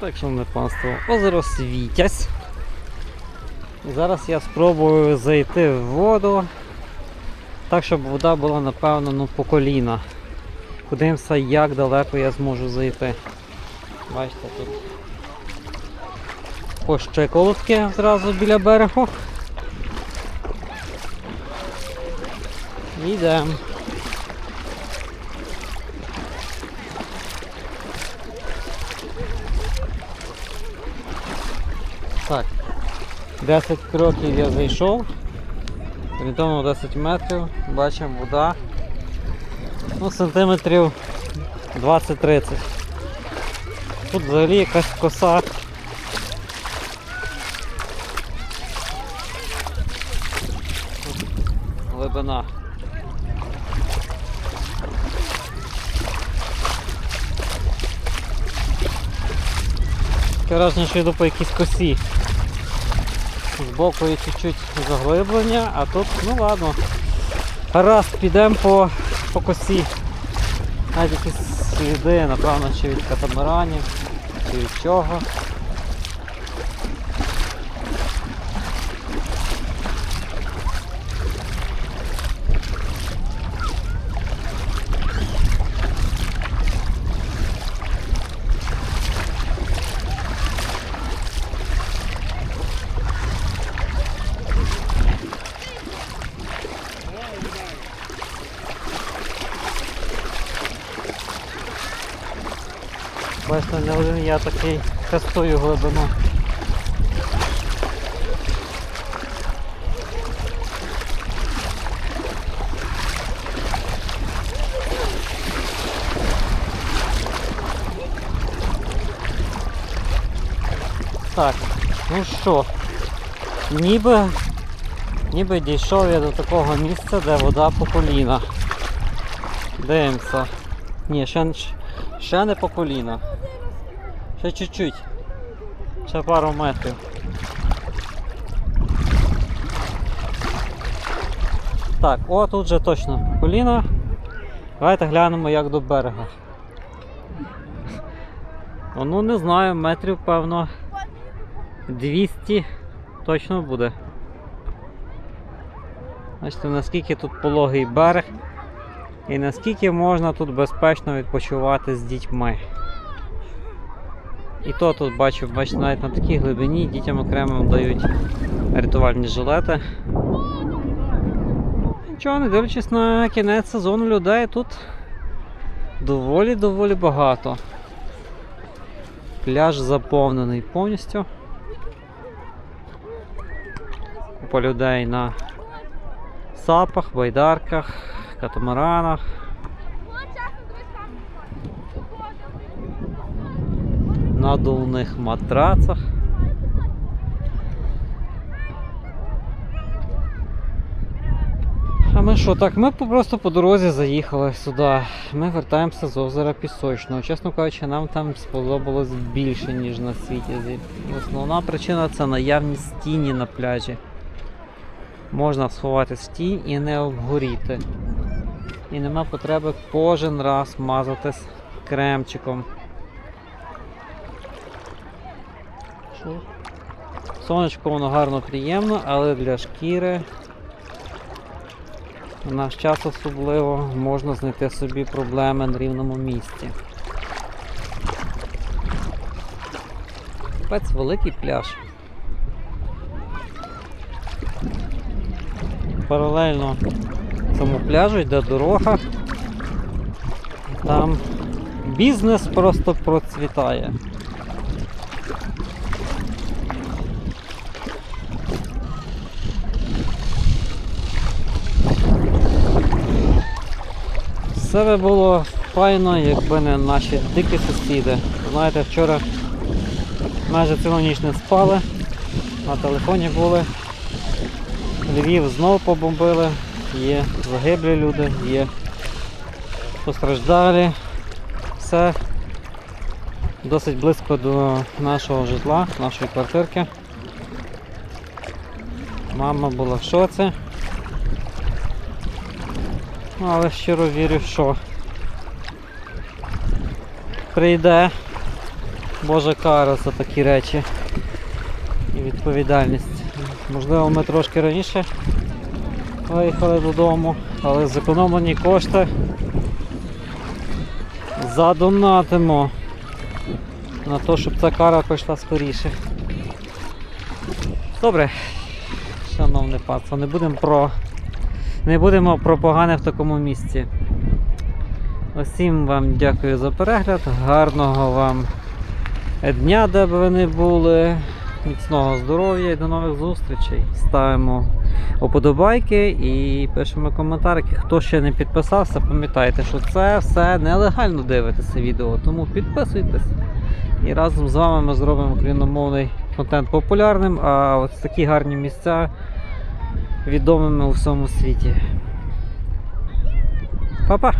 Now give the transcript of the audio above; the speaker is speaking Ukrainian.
Так, шановне панство, озеро Світязь. Зараз я спробую зайти в воду так, щоб вода була, напевно, ну, по коліна. Подивимося, як далеко я зможу зайти. Бачите, тут по щиколотки зразу біля берегу. Йдемо. 10 кроків я зайшов. Орієнтовно 10 метрів. Бачимо вода. Ну, сантиметрів 20-30. Тут взагалі якась коса. Глибина. Таке враження, що йду по якійсь косі. Збоку є чуть-чуть заглиблення, а тут, ну ладно. Гаразд, підемо по, по косі. Навіть якісь сліди, напевно, чи від катамаранів, чи від чого. Бачите, не один я такий тестую глибину. Так, ну що, ніби, ніби дійшов я до такого місця, де вода по коліна. Дивимося. Ні, ще, ще не по коліна. Ще чуть-чуть. Ще пару метрів. Так, о, тут вже точно коліна. Давайте глянемо як до берега. Ну не знаю, метрів певно 200 точно буде. Бачите, наскільки тут пологий берег і наскільки можна тут безпечно відпочивати з дітьми. І то тут бачу, бачите, навіть на такій глибині дітям окремо дають рятувальні жилети. Нічого, не дивлячись на кінець сезону людей тут доволі-доволі багато. Пляж заповнений повністю. Купа людей на сапах, байдарках, катамаранах. Надувних матрацах. А ми що, так, ми просто по дорозі заїхали сюди. Ми вертаємося з озера Пісочного. Чесно кажучи, нам там сподобалось більше, ніж на світі. Основна причина це наявність тіні на пляжі. Можна сховатись в тінь і не обгоріти. І нема потреби кожен раз мазатись кремчиком. Що? Сонечко воно гарно приємно, але для шкіри в наш час особливо можна знайти собі проблеми на рівному місці. Капець великий пляж. Паралельно цьому пляжу йде дорога. Там бізнес просто процвітає. Все би було файно, якби не наші дикі сусіди. Знаєте, вчора майже цілу ніч не спали, на телефоні були. Львів знов побомбили, є загиблі люди, є постраждалі. Все досить близько до нашого житла, нашої квартирки. Мама була в шоці. Ну, Але щиро вірю, що прийде Божа кара за такі речі і відповідальність. Можливо, ми трошки раніше виїхали додому, але зекономлені кошти задонатимо на те, щоб ця кара пройшла скоріше. Добре, шановне панство, не будемо про. Не будемо про погане в такому місці. Усім вам дякую за перегляд. Гарного вам дня, де б ви не були. Міцного здоров'я і до нових зустрічей. Ставимо уподобайки і пишемо коментарики. Хто ще не підписався, пам'ятайте, що це все нелегально дивитися відео, тому підписуйтесь. І разом з вами ми зробимо україномовний контент популярним, а ось такі гарні місця відомими у всьому світі. Па-па!